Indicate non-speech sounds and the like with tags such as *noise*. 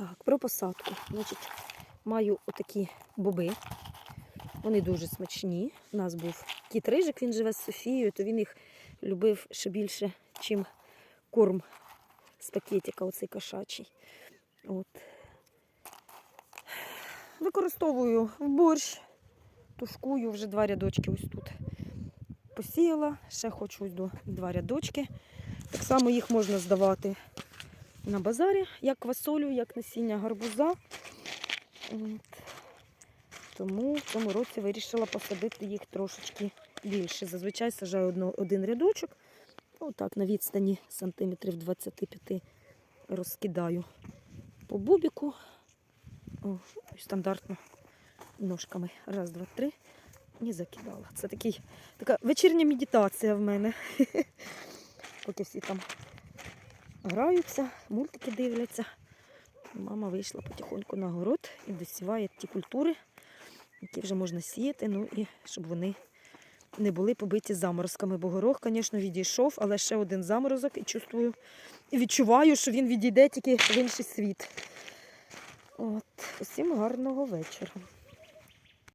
Так, про посадку. Значить, маю отакі боби. Вони дуже смачні. У нас був кіт рижик, він живе з Софією, то він їх любив ще більше, чим корм з пакетика, оцей кошачий. От. Використовую в борщ, тушкую вже два рядочки ось тут. Посіяла, ще хочу ось до два рядочки. Так само їх можна здавати на базарі, як квасолю, як насіння гарбуза. От. Тому в цьому році вирішила посадити їх трошечки більше. Зазвичай сажаю одно, один рядочок. Отак на відстані сантиметрів 25 розкидаю по бубіку. О, стандартно ножками. Раз, два, три. І закидала. Це такий, така вечірня медитація в мене. *laughs* Поки всі там граються, мультики дивляться. Мама вийшла потихоньку на город і досіває ті культури, які вже можна сіяти, ну і щоб вони не були побиті заморозками. Бо горох, звісно, відійшов, але ще один заморозок і чувствую, і відчуваю, що він відійде тільки в інший світ. От, усім гарного вечора.